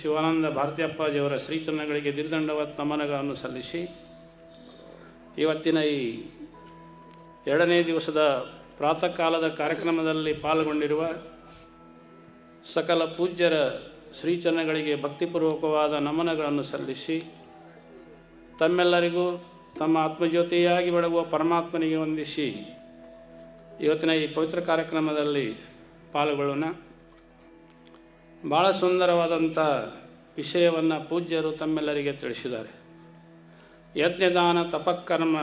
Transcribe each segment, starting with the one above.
ಶಿವಾನಂದ ಭಾರತೀಯಪ್ಪಾಜಿಯವರ ಶ್ರೀಚರಣಗಳಿಗೆ ದಿರ್ದಂಡವತ್ ನಮನಗಳನ್ನು ಸಲ್ಲಿಸಿ, ಇವತ್ತಿನ ಈ ಎರಡನೇ ದಿವಸದ ಪ್ರಾತಃ ಕಾಲದ ಕಾರ್ಯಕ್ರಮದಲ್ಲಿ ಪಾಲ್ಗೊಂಡಿರುವ ಸಕಲ ಪೂಜ್ಯರ ಶ್ರೀಚರಣಗಳಿಗೆ ಭಕ್ತಿಪೂರ್ವಕವಾದ ನಮನಗಳನ್ನು ಸಲ್ಲಿಸಿ, ತಮ್ಮೆಲ್ಲರಿಗೂ ತಮ್ಮ ಆತ್ಮಜ್ಯೋತಿಯಾಗಿ ಬೆಳಗುವ ಪರಮಾತ್ಮನಿಗೆ ವಂದಿಸಿ, ಇವತ್ತಿನ ಈ ಪವಿತ್ರ ಕಾರ್ಯಕ್ರಮದಲ್ಲಿ ಪಾಲ್ಗೊಳ್ಳೋಣ. ಭಾಳ ಸುಂದರವಾದಂಥ ವಿಷಯವನ್ನು ಪೂಜ್ಯರು ತಮ್ಮೆಲ್ಲರಿಗೆ ತಿಳಿಸಿದ್ದಾರೆ. ಯಜ್ಞದಾನ ತಪಕರ್ಮ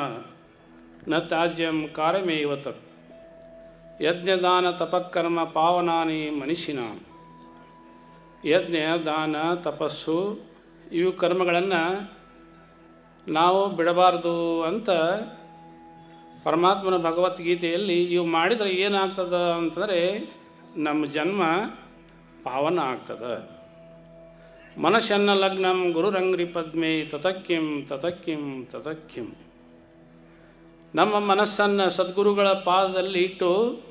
ನ ತ್ಯಾಜ್ಯಂ ಕಾರ್ಯಮೇವ ತತ್ ಯಜ್ಞದಾನ ತಪಕರ್ಮ ಪಾವನಾನಿ ಮನುಷ್ಯನ ಯಜ್ಞ ದಾನ ತಪಸ್ಸು ಇವು ಕರ್ಮಗಳನ್ನು ನಾವು ಬಿಡಬಾರ್ದು ಅಂತ ಪರಮಾತ್ಮನ ಭಗವದ್ಗೀತೆಯಲ್ಲಿ ಇವು ಮಾಡಿದರೆ ಏನಾಗ್ತದ ಅಂತಂದರೆ ನಮ್ಮ ಜನ್ಮ ಪಾವನ ಆಗ್ತದೆ. ಮನಸ್ಸನ್ನ ಲಗ್ನಂ ಗುರುರಂಗ್ರಿ ಪದ್ಮೆ ತತಕ್ಕಿಂ ತತಕ್ಕಿಂ ತತಕ್ಕಿಂ. ನಮ್ಮ ಮನಸ್ಸನ್ನು ಸದ್ಗುರುಗಳ ಪಾದದಲ್ಲಿ ಇಟ್ಟು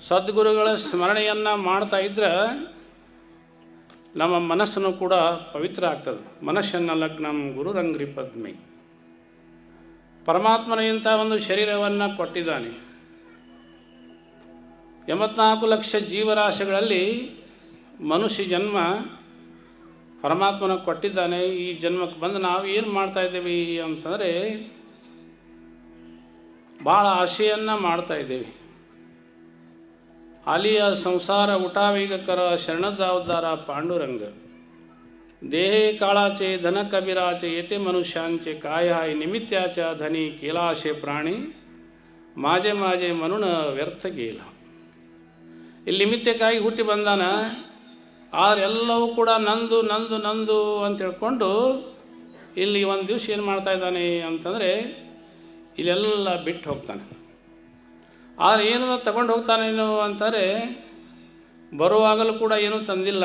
ಸದ್ಗುರುಗಳ ಸ್ಮರಣೆಯನ್ನು ಮಾಡ್ತಾ ಇದ್ರೆ ನಮ್ಮ ಮನಸ್ಸನ್ನು ಕೂಡ ಪವಿತ್ರ ಆಗ್ತದೆ. ಮನಸ್ಸನ್ನ ಲಗ್ನಂ ಗುರುರಂಗ್ರಿ ಪದ್ಮೆ. ಪರಮಾತ್ಮನ ಇಂಥ ಒಂದು ಶರೀರವನ್ನು ಕೊಟ್ಟಿದ್ದಾನೆ. ಎಂಬತ್ನಾಲ್ಕು ಲಕ್ಷ ಜೀವರಾಶಿಗಳಲ್ಲಿ ಮನುಷ್ಯ ಜನ್ಮ ಪರಮಾತ್ಮನ ಕೊಟ್ಟಿದ್ದಾನೆ ಈ ಜನ್ಮಕ್ಕೆ ಬಂದು ನಾವು ಏನು ಮಾಡ್ತಾ ಇದ್ದೀವಿ ಅಂತಂದರೆ ಭಾಳ ಆಶೆಯನ್ನು ಮಾಡ್ತಾ ಇದ್ದೀವಿ ಅಲಿಯ ಸಂಸಾರ ಉಟಾವೇಗಕರ ಶರಣಜಾವದಾರ ಪಾಂಡುರಂಗ ದೇಹೇ ಕಾಳಾಚೆ ಧನ ಕಬಿರಾಚೆ ಯತೆ ಮನುಷ್ಯಾಂಚೆ ಕಾಯಾಯ ನಿಮಿತ್ಯಾಚ ಧನಿ ಕೀಲಾಶೆ ಪ್ರಾಣಿ ಮಾಜೆ ಮಾಜೆ ಮನುನ ವ್ಯರ್ಥ ಗೇಲ ಇಲ್ಲಿ ನಿಮಿತ್ತಕ್ಕಾಗಿ ಹುಟ್ಟಿ ಬಂದಾನ? ಆರೆಲ್ಲವೂ ಎಲ್ಲವೂ ಕೂಡ ನಂದು ನಂದು ನಂದು ಅಂತ ಹೇಳ್ಕೊಂಡು ಇಲ್ಲಿ ಒಂದು ದಿವಸ ಏನು ಮಾಡ್ತಾ ಇದ್ದಾನೆ ಅಂತಂದರೆ ಇಲ್ಲೆಲ್ಲ ಬಿಟ್ಟು ಹೋಗ್ತಾನೆ. ಆದರೆ ಏನನ್ನ ತಗೊಂಡು ಹೋಗ್ತಾನೇನು ಅಂತಾರೆ ಬರುವಾಗಲೂ ಕೂಡ ಏನೂ ತಂದಿಲ್ಲ.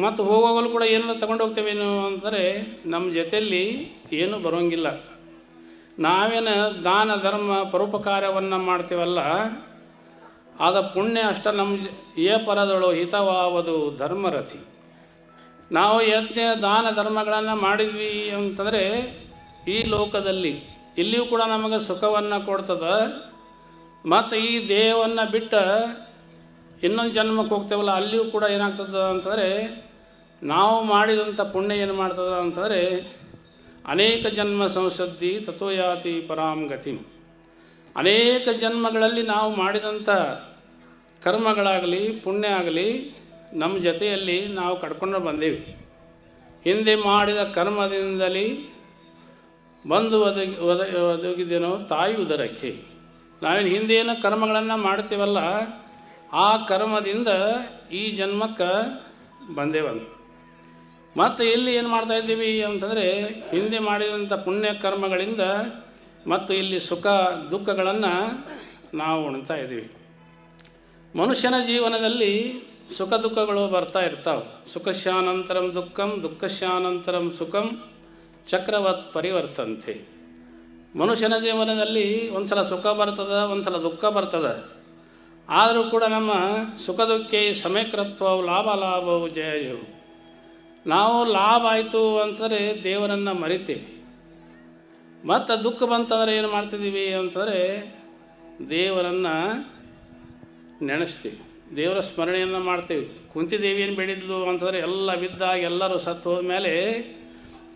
ಮತ್ತು ಹೋಗುವಾಗಲೂ ಕೂಡ ಏನನ್ನ ತಗೊಂಡು ಹೋಗ್ತೇವೇನು ಅಂತಾರೆ ನಮ್ಮ ಜೊತೆಯಲ್ಲಿ ಏನೂ ಬರೋಂಗಿಲ್ಲ. ನಾವೇನು ದಾನ ಧರ್ಮ ಪರೋಪಕಾರವನ್ನು ಮಾಡ್ತೀವಲ್ಲ ಆದ ಪುಣ್ಯ ಅಷ್ಟ ನಮ್ಮ ಏ ಪರದಳು ಹಿತವಾವದು ಧರ್ಮರಥಿ. ನಾವು ಯಜ್ಞ, ದಾನ ಧರ್ಮಗಳನ್ನು ಮಾಡಿದ್ವಿ ಅಂತಂದರೆ ಈ ಲೋಕದಲ್ಲಿ ಇಲ್ಲಿಯೂ ಕೂಡ ನಮಗೆ ಸುಖವನ್ನು ಕೊಡ್ತದೆ. ಮತ್ತು ಈ ದೇಹವನ್ನು ಬಿಟ್ಟ ಇನ್ನೊಂದು ಜನ್ಮಕ್ಕೆ ಹೋಗ್ತೇವಲ್ಲ ಅಲ್ಲಿಯೂ ಕೂಡ ಏನಾಗ್ತದೆ ಅಂತಂದರೆ ನಾವು ಮಾಡಿದಂಥ ಪುಣ್ಯ ಏನು ಮಾಡ್ತದೆ ಅಂತಂದರೆ ಅನೇಕ ಜನ್ಮ ಸಂಸದ್ದಿ ತತ್ವಯಾತಿ ಪರಾಂ ಗತಿ. ಅನೇಕ ಜನ್ಮಗಳಲ್ಲಿ ನಾವು ಮಾಡಿದಂಥ ಕರ್ಮಗಳಾಗಲಿ, ಪುಣ್ಯ ಆಗಲಿ, ನಮ್ಮ ಜೊತೆಯಲ್ಲಿ ನಾವು ಕಡ್ಕೊಂಡು ಬಂದೀವಿ. ಹಿಂದೆ ಮಾಡಿದ ಕರ್ಮದಿಂದಲೇ ಬಂದು ಒದಗಿ, ಒದ, ಒದಗಿದೇನೋ ತಾಯಿ ಉದರಕ್ಕೆ. ನಾವೇನು ಹಿಂದೇನು ಕರ್ಮಗಳನ್ನು ಮಾಡ್ತೀವಲ್ಲ, ಆ ಕರ್ಮದಿಂದ ಈ ಜನ್ಮಕ್ಕೆ ಬಂದೇ ಬಂತು ಮತ್ತು ಇಲ್ಲಿ ಏನು ಮಾಡ್ತಾ ಇದ್ದೀವಿ ಅಂತಂದರೆ, ಹಿಂದೆ ಮಾಡಿದಂಥ ಪುಣ್ಯ ಕರ್ಮಗಳಿಂದ ಮತ್ತು ಇಲ್ಲಿ ಸುಖ, ದುಃಖಗಳನ್ನು ನಾವು ಉಣ್ತಾ ಇದ್ದೀವಿ. ಮನುಷ್ಯನ ಜೀವನದಲ್ಲಿ ಸುಖ ದುಃಖಗಳು ಬರ್ತಾ ಇರ್ತಾವೆ. ಸುಖಶಾನಂತರಂ ದುಃಖಂ, ದುಃಖಶಾನಂತರಂ ಸುಖಂ ಚಕ್ರವತ್ ಪರಿವರ್ತಂತೆ. ಮನುಷ್ಯನ ಜೀವನದಲ್ಲಿ ಒಂದು ಸಲ ಸುಖ ಬರ್ತದೆ ಒಂದು ಸಲ ದುಃಖ ಬರ್ತದೆ. ಆದರೂ ಕೂಡ ನಮ್ಮ ಸುಖ ದುಃಖೆ ಸಮಯಕೃತ್ವವು ಲಾಭ ಲಾಭವು ಜಯವು ನಾವು ಲಾಭ ಆಯಿತು ಅಂತಂದರೆ ದೇವರನ್ನು ಮರಿತೀವಿ. ಮತ್ತು ದುಃಖ ಬಂತಂದರೆ ಏನು ಮಾಡ್ತಿದ್ದೀವಿ ಅಂತಂದರೆ ದೇವರನ್ನು ನೆನೆಸ್ತೀವಿ. ದೇವರ ಸ್ಮರಣೆಯನ್ನು ಮಾಡ್ತೀವಿ. ಕುಂತಿದೇವಿಯನ್ನು ಬೆಳೆದ್ಲು ಅಂತಂದರೆ ಎಲ್ಲ ಬಿದ್ದಾಗ ಎಲ್ಲರೂ ಸತ್ತು ಹೋದ್ಮೇಲೆ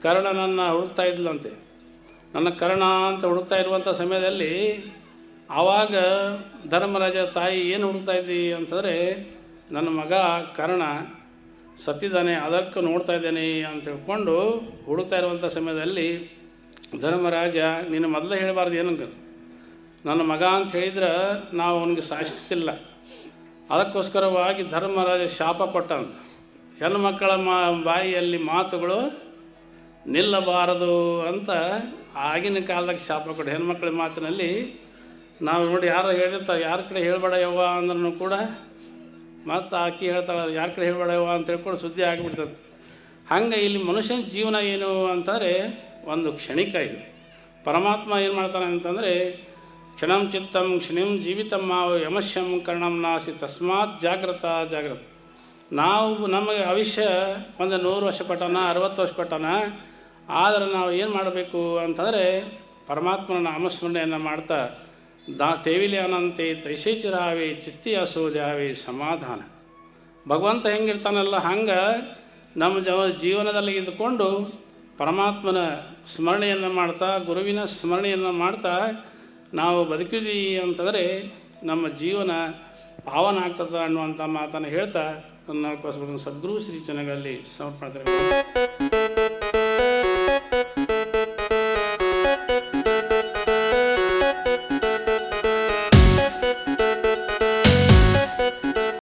ಕರ್ಣನನ್ನು ಹುಡುಕ್ತಾ ಇದ್ಲಂತೆ. ನನ್ನ ಕರ್ಣ ಅಂತ ಹುಡುಕ್ತಾ ಇರುವಂಥ ಸಮಯದಲ್ಲಿ ಆವಾಗ ಧರ್ಮರಾಜ ತಾಯಿ ಏನು ಹುಡುಕ್ತಾ ಇದ್ದಿ ಅಂತಂದರೆ, ನನ್ನ ಮಗ ಕರ್ಣ ಸತ್ತಿದ್ದಾನೆ, ಅದಕ್ಕೆ ನೋಡ್ತಾ ಇದ್ದೇನೆ ಅಂತ ಹೇಳ್ಕೊಂಡು ಹುಡುಕ್ತಾ ಇರುವಂಥ ಸಮಯದಲ್ಲಿ ಧರ್ಮರಾಜ, ನೀನು ಮೊದಲೇ ಹೇಳಬಾರ್ದು ಏನಂಗ ನನ್ನ ಮಗ ಅಂತ ಹೇಳಿದ್ರೆ ನಾವು ಅವನಿಗೆ ಸಾಯಿಸ್ತಿಲ್ಲ. ಅದಕ್ಕೋಸ್ಕರವಾಗಿ ಧರ್ಮರಾಜ ಶಾಪ ಕೊಟ್ಟಂತ. ಹೆಣ್ಮಕ್ಕಳ ಮಾ, ಬಾಯಿಯಲ್ಲಿ ಮಾತುಗಳು ನಿಲ್ಲಬಾರದು ಅಂತ ಆಗಿನ ಕಾಲದಾಗ ಶಾಪ ಕೊಟ್ಟು ಹೆಣ್ಮಕ್ಳ ಮಾತಿನಲ್ಲಿ ನಾವು ನೋಡಿ ಯಾರು ಹೇಳಿರ್ತಾರೆ, ಯಾರ ಕಡೆ ಹೇಳ್ಬೇಡ ಯವ್ವ? ಅಂದ್ರೂ ಕೂಡ ಮತ್ತು ಆಕಿ ಹೇಳ್ತಾಳೆ, ಯಾರ ಕಡೆ ಹೇಳ್ಬೇಡ ಯವ್ವ? ಅಂತ ಹೇಳ್ಕೊಂಡು ಸುದ್ದಿ ಆಗಿಬಿಡ್ತದೆ. ಹಂಗೆ ಇಲ್ಲಿ ಮನುಷ್ಯನ ಜೀವನ ಏನು ಅಂತಂದರೆ ಒಂದು ಕ್ಷಣಿಕ ಇದು. ಪರಮಾತ್ಮ ಏನು ಮಾಡ್ತಾನೆ ಅಂತಂದರೆ ಕ್ಷಣಂ ಚಿತ್ತಂ, ಕ್ಷಣಿಂ ಜೀವಿತಂ ಮಾವು ಯಮಶ್ಯಂ ಕರ್ಣಂ ನಾಸಿ, ತಸ್ಮಾತ್ ಜಾಗ್ರತ ಜಾಗ್ರತ. ನಾವು ನಮಗೆ ಅವಿಷ್ಯ ಒಂದು ನೂರು ವರ್ಷ ಪಟ್ಟಣ ಅರವತ್ತು ವರ್ಷ ಪಟ್ಟಣ ಆದರೆ ನಾವು ಏನು ಮಾಡಬೇಕು ಅಂತಂದರೆ ಪರಮಾತ್ಮನ ನಾಮಸ್ಮರಣೆಯನ್ನು ಮಾಡ್ತಾ, ದಾ ಟೇವಿಲಿ ಅನಂತೆ ತೈಶೇಚಿರಾವೆ ಚಿತ್ತಿ ಅಸೋಜಾವಿ ಸಮಾಧಾನ. ಭಗವಂತ ಹೆಂಗಿರ್ತಾನಲ್ಲ ಹಂಗೆ ನಮ್ಮ ಜವ ಜೀವನದಲ್ಲಿ ಇದ್ದುಕೊಂಡು ಪರಮಾತ್ಮನ ಸ್ಮರಣೆಯನ್ನು ಮಾಡ್ತಾ, ಗುರುವಿನ ಸ್ಮರಣೆಯನ್ನು ಮಾಡ್ತಾ ನಾವು ಬದುಕಿದ್ವಿ ಅಂತಂದರೆ ನಮ್ಮ ಜೀವನ ಪಾವನ ಆಗ್ತದೆ ಅನ್ನುವಂಥ ಮಾತನ್ನು ಹೇಳ್ತಾ ನನ್ನ ಸದ್ಗುರು ಶ್ರೀ ಚೆನ್ನಾಗಲ್ಲಿ ಸಮರ್ಪಣೆ